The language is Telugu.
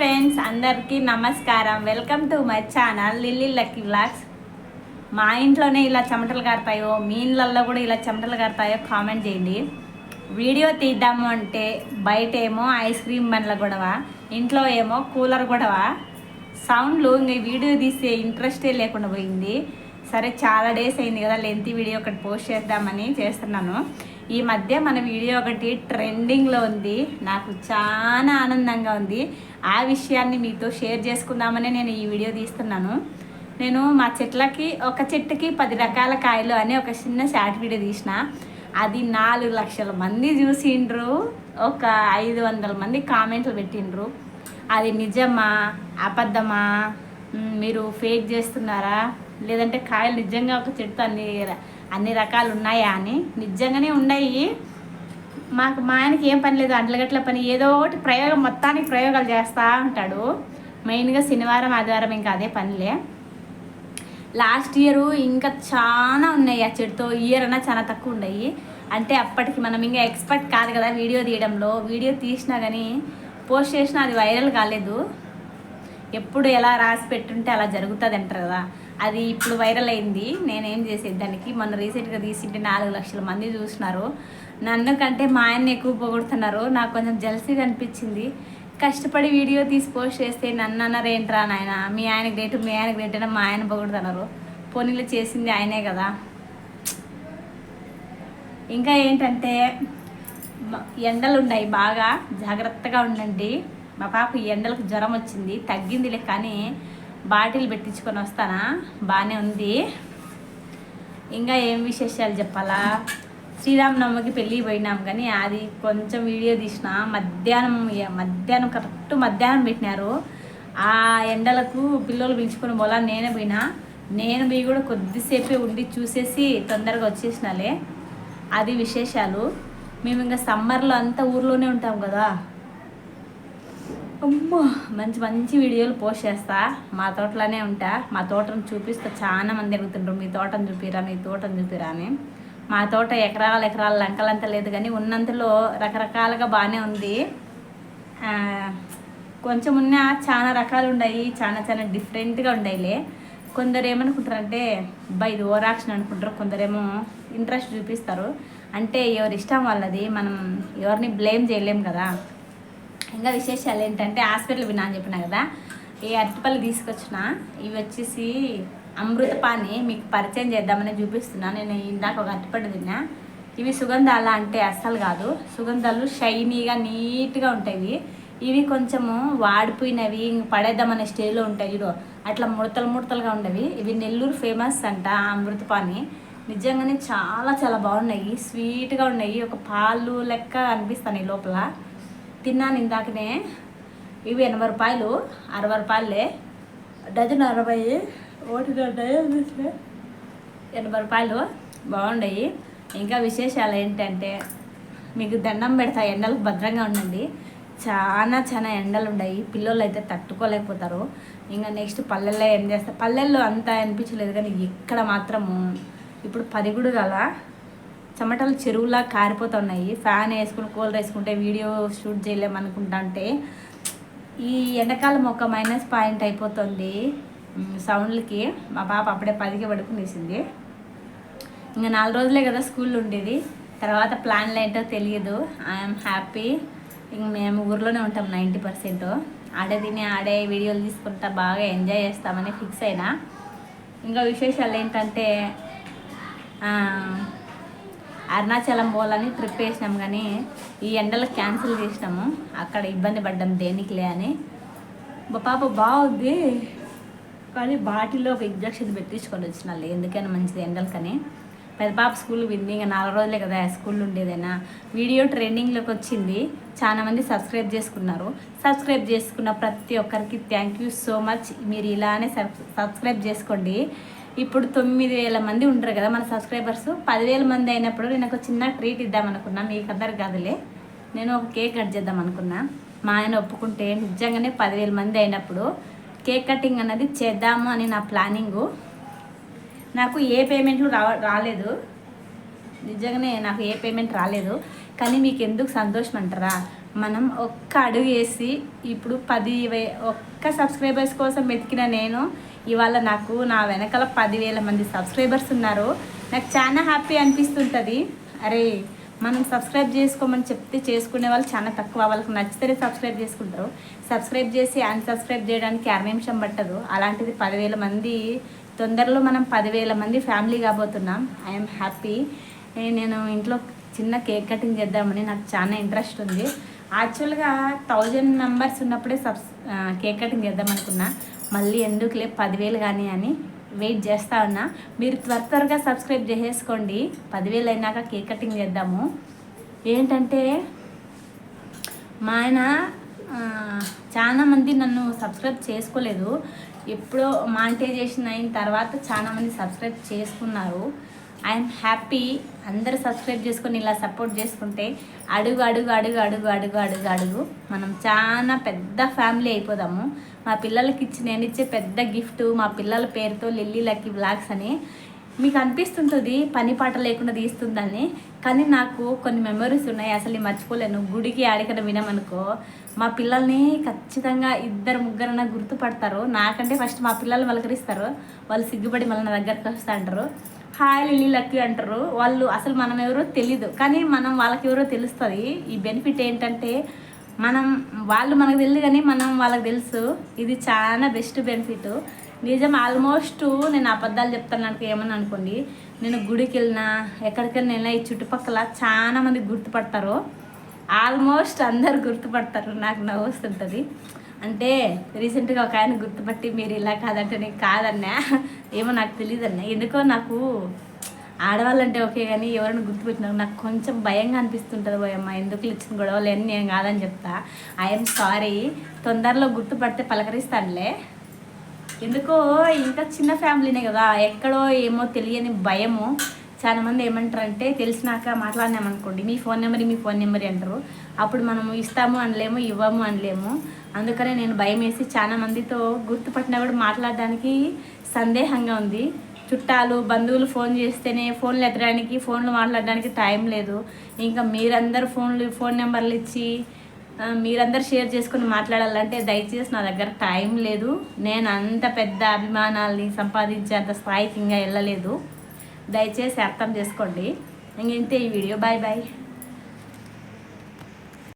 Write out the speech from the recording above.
ఫ్రెండ్స్ అందరికీ నమస్కారం. Welcome to my channel Lilly Lucky blogs మా ఇంట్లోనే ఇలా చెమటలు కారుతాయో మీ ఇళ్ళల్లో కూడా ఇలా చెమటలు కారుతాయో కామెంట్ చేయండి. వీడియో తీద్దాము అంటే బయట ఏమో ఐస్ క్రీమ్ బండ్ల గొడవ ఇంట్లో ఏమో కూలర్ గొడవ. సౌండ్లు ఇంక వీడియో తీసే ఇంట్రెస్టే లేకుండా పోయింది. సరే చాలా డేస్ అయింది కదా లెంత్ వీడియో ఒకటి పోస్ట్ చేద్దామని చేస్తున్నాను. ఈ మధ్య మన వీడియో ఒకటి ట్రెండింగ్లో ఉంది. నాకు చాలా ఆనందంగా ఉంది. ఆ విషయాన్ని మీతో షేర్ చేసుకుందామనే నేను ఈ వీడియో తీస్తున్నాను. నేను మా చెట్లకి ఒక చెట్టుకి పది రకాల కాయలు అనే ఒక చిన్న షార్ట్ వీడియో తీసిన. అది నాలుగు లక్షల మంది చూసిండ్రు. ఒక ఐదు వందల మంది కామెంట్లు పెట్టిండ్రు. అది నిజమా? అబద్ధమా? మీరు ఫేక్ చేస్తున్నారా? లేదంటే కాయలు నిజంగా ఒక చెట్టు అన్ని అన్ని రకాలు ఉన్నాయా అని. నిజంగానే ఉన్నాయి. మాకు మా ఆయనకి ఏం పని లేదు. అంట్లగట్ల పని ఏదో ఒకటి ప్రయోగం మొత్తానికి ప్రయోగాలు చేస్తూ ఉంటాడు. మెయిన్గా శనివారం ఆదివారం ఇంకా అదే పనిలే. లాస్ట్ ఇయర్ ఇంకా చాలా ఉన్నాయి. ఆ చెట్టుతో ఇయర్ అన్నా చాలా తక్కువ ఉన్నాయి. అంటే అప్పటికి మనం ఇంకా ఎక్స్పర్ట్ కాదు కదా వీడియో తీయడంలో. వీడియో తీసినా కానీ పోస్ట్ చేసినా అది వైరల్ కాలేదు. ఎప్పుడు ఎలా రాసి పెట్టుంటే అలా జరుగుతుంది అంటారు కదా. అది ఇప్పుడు వైరల్ అయింది. నేనేం చేసేది? దానికి మొన్న రీసెంట్గా తీసింటే నాలుగు లక్షల మంది చూసినారు. నన్ను కంటే మా ఆయన్ని ఎక్కువ పొగుడుతున్నారు. నాకు కొంచెం జలసీగా అనిపించింది. కష్టపడి వీడియో తీసి పోస్ట్ చేస్తే నన్ను అన్నారు ఏంట్రా నాయన? మీ ఆయన గ్రేట్ మీ ఆయన గ్రేట్ అని మా ఆయన పొగుడుతున్నారు. పోనీలో చేసింది ఆయనే కదా. ఇంకా ఏంటంటే ఎండలు ఉన్నాయి బాగా. జాగ్రత్తగా ఉండండి. మా పాప ఈ ఎండలకు జ్వరం వచ్చింది. తగ్గిందిలే కానీ బాటిల్ పెట్టించుకొని వస్తానా? బాగానే ఉంది. ఇంకా ఏం విశేషాలు చెప్పాలా? శ్రీరామనవమికి పెళ్ళి పోయినాం కానీ అది కొంచెం వీడియో తీసిన మధ్యాహ్నం మధ్యాహ్నం కరెక్ట్ మధ్యాహ్నం పెట్టినారు. ఆ ఎండలకు పిల్లలు పిలుచుకొని పోలా నేనే పోయినా. నేను పోయి కూడా కొద్దిసేపే ఉండి చూసేసి తొందరగా వచ్చేసినాలే. అది విశేషాలు. మేము ఇంకా సమ్మర్లో అంతా ఊర్లోనే ఉంటాం కదా. అమ్మో మంచి మంచి వీడియోలు పోస్ట్ చేస్తా. మా తోటలోనే ఉంటా. మా తోటను చూపిస్తా చాలా మంది అడుగుతుంటారు మీ తోటను చూపిరా మీ తోటను చూపిరా అని. మా తోట ఎకరాల ఎకరాల లంకలంతా లేదు కానీ ఉన్నంతలో రకరకాలుగా బాగానే ఉంది. కొంచెం ఉన్న చాలా రకాలు ఉన్నాయి. చాలా చాలా డిఫరెంట్గా ఉన్నాయిలే కొందరు ఏమనుకుంటారంటే బై ఇది ఓరాక్షన్ అనుకుంటారు. కొందరేమో ఇంట్రెస్ట్ చూపిస్తారు. అంటే ఎవరి ఇష్టం వాళ్ళది మనం ఎవరిని బ్లేమ్ చేయలేం కదా. ఇంకా విశేషాలు ఏంటంటే హాస్పిటల్ విన్నా అని చెప్పిన కదా ఈ అరటిపళ్ళు తీసుకొచ్చిన. ఇవి వచ్చేసి అమృతపాన్ని మీకు పరిచయం చేద్దామని చూపిస్తున్నా. నేను ఇందాక ఒక అరటిపళ్ళు తిన్నా. ఇవి సుగంధాల అంటే అస్సలు కాదు. సుగంధాలు షైనీగా నీట్గా ఉంటాయి. ఇవి కొంచెము వాడిపోయినవి పడేద్దామనే స్టేజ్లో ఉంటాయి ఇదో అట్లా ముడతలు ముడతలుగా ఉండవి. ఇవి నెల్లూరు ఫేమస్ అంట ఆ అమృతపాని నిజంగానే చాలా చాలా బాగున్నాయి. స్వీట్గా ఉన్నాయి. ఒక పాలు లెక్క అనిపిస్తాయి లోపల. తిన్నాను ఇందాకనే. ఇవి ఎనభై రూపాయలు అరవై రూపాయలే. డజన్ అరవై ఒకటి ఎనభై రూపాయలు బాగున్నాయి ఇంకా విశేషాలు ఏంటంటే మీకు దండం పెడతా ఎండలకు భద్రంగా ఉండండి. చాలా చాలా ఎండలు ఉన్నాయి పిల్లలు అయితే తట్టుకోలేకపోతారు. ఇంకా నెక్స్ట్ పల్లెల్లో ఏం చేస్తారు పల్లెల్లో అంతా అనిపించలేదు కానీ ఇక్కడ మాత్రము ఇప్పుడు పదిగుడు గల చెమటలు చెరువులా కారిపోతున్నాయి. ఫ్యాన్ వేసుకుని కూలర్ వేసుకుంటే వీడియో షూట్ చేయలేము అనుకుంటా ఈ ఎండాకాలం ఒక మైనస్ పాయింట్ అయిపోతుంది. సౌండ్లకి మా పాప అప్పుడే పదికి పడుకునేసింది ఇంకా నాలుగు రోజులే కదా స్కూల్ ఉండేది. తర్వాత ప్లాన్లు ఏంటో తెలియదు. I'm happy. ఇంక మేము ఊర్లోనే ఉంటాం నైంటీ పర్సెంట్. ఆడే తిని ఆడే వీడియోలు తీసుకుంటా బాగా ఎంజాయ్ చేస్తామని ఫిక్స్ అయినా. ఇంకా విశేషాలు ఏంటంటే అరుణాచలం పోవాలని ట్రిప్ వేసినాం కానీ ఈ ఎండలు క్యాన్సిల్ చేసినాము. అక్కడ ఇబ్బంది పడ్డాం దేనికిలే అని. పాప బాగుంది కానీ బాటిల్లో ఒక ఇంజక్షన్ పెట్టించుకొని వచ్చినాలి ఎందుకైనా మంచిది ఎండలకని. పెద్ద పాప స్కూల్ వింది ఇంకా నాలుగు రోజులే కదా స్కూల్ ఉండేదైనా. వీడియో ట్రెండింగ్లోకి వచ్చింది చాలా మంది సబ్స్క్రైబ్ చేసుకున్నారు. సబ్స్క్రైబ్ చేసుకున్న ప్రతి ఒక్కరికి థ్యాంక్ యూ సో మచ్ మీరు ఇలానే సబ్ సబ్స్క్రైబ్ చేసుకోండి. ఇప్పుడు తొమ్మిది వేల మంది ఉంటారు కదా మన సబ్స్క్రైబర్స్. పదివేల మంది అయినప్పుడు నేను ఒక చిన్న ట్రీట్ ఇద్దామనుకున్నా మీకు అందరు కాదులే. నేను ఒక కేక్ కట్ చేద్దాం అనుకున్నా. మా ఆయన ఒప్పుకుంటే నిజంగానే పదివేల మంది అయినప్పుడు కేక్ కటింగ్ అన్నది చేద్దాము అని నా ప్లానింగు. నాకు ఏ పేమెంట్లు రా రాలేదు. నిజంగానే నాకు ఏ పేమెంట్ రాలేదు. కానీ మీకు ఎందుకు సంతోషం అంటారా? మనం ఒక్క అడుగు వేసి ఇప్పుడు పది ఒక్క సబ్స్క్రైబర్స్ కోసం వెతికిన నేను ఇవాళ నాకు నా వెనకాల పదివేల మంది సబ్స్క్రైబర్స్ ఉన్నారు. నాకు చాలా హ్యాపీ అనిపిస్తుంటుంది. అరే మనం సబ్స్క్రైబ్ చేసుకోమని చెప్తే చేసుకునే వాళ్ళు చాలా తక్కువ. వాళ్ళకి నచ్చితేనే సబ్స్క్రైబ్ చేసుకుంటారు. సబ్స్క్రైబ్ చేసి అన్సబ్స్క్రైబ్ చేయడానికి అర నిమిషం పట్టదు. అలాంటిది పదివేల మంది తొందరలో మనం పదివేల మంది ఫ్యామిలీ కాబోతున్నాం. I'm happy. నేను ఇంట్లో చిన్న కేక్ కటింగ్ చేద్దామని నాకు చాలా ఇంట్రెస్ట్ ఉంది. యాక్చువల్గా థౌజండ్ మెంబర్స్ ఉన్నప్పుడే సబ్స్ కేక్ కటింగ్ చేద్దాం అనుకున్నా. మళ్ళీ ఎందుకులే పదివేలు కానీ అని వెయిట్ చేస్తా ఉన్నా. మీరు త్వర త్వరగా సబ్స్క్రైబ్ చేసేసుకోండి. పదివేలు అయినాక కేక్ కటింగ్ చేద్దాము. ఏంటంటే మా ఆయన చాలామంది చాలా మంది నన్ను సబ్స్క్రైబ్ చేసుకోలేదు. ఎప్పుడో మానిటైజేషన్ అయిన తర్వాత చాలా మంది సబ్స్క్రైబ్ చేసుకున్నారు. ఐఎమ్ హ్యాపీ అందరు సబ్స్క్రైబ్ చేసుకొని ఇలా సపోర్ట్ చేసుకుంటే అడుగు అడుగు అడుగు అడుగు అడుగు అడుగు అడుగు. మనం చాలా పెద్ద ఫ్యామిలీ అయిపోదాము. మా పిల్లలకి ఇచ్చి నేను ఇచ్చే పెద్ద గిఫ్ట్ మా పిల్లల పేరుతో లిల్లీ లక్కీ బ్లాగ్స్ అని మీకు అనిపిస్తుంటుంది పని పాట లేకుండా తీస్తుందని. కానీ నాకు కొన్ని మెమరీస్ ఉన్నాయి అసలు మర్చిపోలేను. గుడికి ఆడికన వినమనుకో మా పిల్లల్ని ఖచ్చితంగా ఇద్దరు ముగ్గురన్నా గుర్తుపడతారు. నాకంటే ఫస్ట్ మా పిల్లలు పలకరిస్తారు వాళ్ళు సిగ్గుపడి మళ్ళీ నా దగ్గరకు వస్తా అంటారు. హాయ్ లిల్లీ లక్కీ అంటారు. వాళ్ళు అసలు మనం ఎవరో తెలీదు. కానీ మనం వాళ్ళకి ఎవరో తెలుస్తుంది. ఈ బెనిఫిట్ ఏంటంటే మనం వాళ్ళు మనకు తెలియదు కానీ మనం వాళ్ళకి తెలుసు. ఇది చాలా బెస్ట్ బెనిఫిట్. నిజం ఆల్మోస్ట్ నేను అబద్ధాలు చెప్తాను నాకు ఏమని అనుకోండి. నేను గుడికి వెళ్ళినా ఎక్కడికైనా వెళ్ళినా ఈ చుట్టుపక్కల చాలా మంది గుర్తుపడతారు. ఆల్మోస్ట్ అందరు గుర్తుపడతారు. నాకు నవ్వు వస్తుంటుంది. అంటే రీసెంట్గా ఒక ఆయన గుర్తుపట్టి మీరు ఇలా కాదంటే నేను కాదన్నా. ఏమో నాకు తెలియదు అన్న ఎందుకో నాకు ఆడవాళ్ళంటే ఓకే కానీ ఎవరైనా గుర్తుపెట్టినారు నాకు కొంచెం భయంగా అనిపిస్తుంటుంది పోయమ్మ ఎందుకు ఇచ్చిన గొడవలు? అన్నీ నేను కాదని చెప్తా. ఐఎమ్ సారీ తొందరలో గుర్తుపడితే పలకరిస్తానులే. ఎందుకో ఇంకా చిన్న ఫ్యామిలీనే కదా ఎక్కడో ఏమో తెలియని భయము. చాలా మంది ఏమంటారంటే తెలిసినాక మాట్లాడినామనుకోండి మీ ఫోన్ నెంబర్ మీ ఫోన్ నెంబర్ అంటారు. అప్పుడు మనము ఇస్తాము అనలేము ఇవ్వము అనలేము. అందుకనే నేను భయం వేసి చాలా మందితో గుర్తుపట్టినా కూడా మాట్లాడడానికి సందేహంగా ఉంది. చుట్టాలు బంధువులు ఫోన్ చేస్తేనే ఫోన్లు ఎత్తడానికి ఫోన్లు మాట్లాడడానికి టైం లేదు. ఇంకా మీరందరూ ఫోన్లు ఫోన్ నెంబర్లు ఇచ్చి మీరందరూ షేర్ చేసుకుని మాట్లాడాలంటే దయచేసి నా దగ్గర టైం లేదు. నేను అంత పెద్ద అభిమానాల్ని సంపాదించే అంత స్థాయికి ఇంకా వెళ్ళలేదు. దయచేసి అర్థం చేసుకోండి. ఇంక ఇంతే ఈ వీడియో. Bye bye.